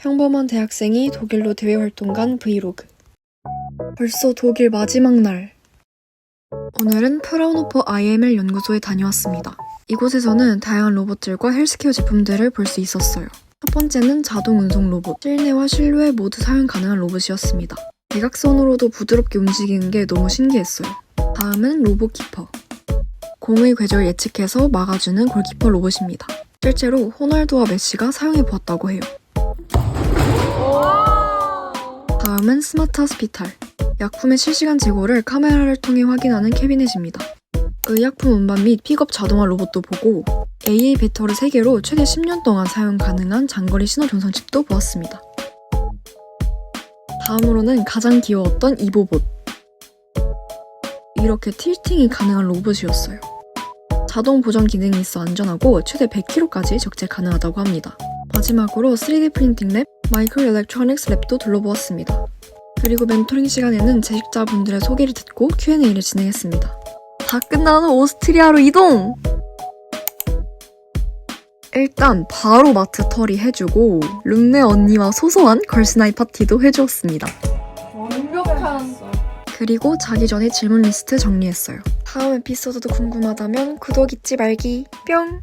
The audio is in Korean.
평범한 대학생이 독일로 대외 활동 간 브이로그. 벌써 독일 마지막 날. 오늘은 프라운호퍼 IML 연구소에 다녀왔습니다. 이곳에서는 다양한 로봇들과 헬스케어 제품들을 볼 수 있었어요. 첫 번째는 자동 운송 로봇. 실내와 실외 모두 사용 가능한 로봇이었습니다. 대각선으로도 부드럽게 움직이는 게 너무 신기했어요. 다음은 로봇 키퍼. 공의 궤절 예측해서 막아주는 골키퍼 로봇입니다. 실제로 호날두와 메시가 사용해 보았다고 해요. 다음은 스마트 하스피탈. 약품의 실시간 재고를 카메라를 통해 확인하는 캐비넷입니다. 의약품 운반 및 픽업 자동화 로봇도 보고 AA 배터리 3개로 최대 10년 동안 사용 가능한 장거리 신호 전선 칩도 보았습니다. 다음으로는 가장 귀여웠던 이보봇. 이렇게 틸팅이 가능한 로봇이었어요. 자동 보정 기능이 있어 안전하고 최대 100kg까지 적재 가능하다고 합니다. 마지막으로 3D 프린팅 랩, 마이크로 일렉트로닉스 랩도 둘러보았습니다. 그리고 멘토링 시간에는 제식자분들의 소개를 듣고 Q&A를 진행했습니다. 다 끝난 후 오스트리아로 이동! 일단 바로 마트 털이 해주고 룸메 언니와 소소한 걸스나이 파티도 해주었습니다. 완벽한 그리고 자기 전에 질문 리스트 정리했어요. 다음 에피소드도 궁금하다면 구독 잊지 말기 뿅!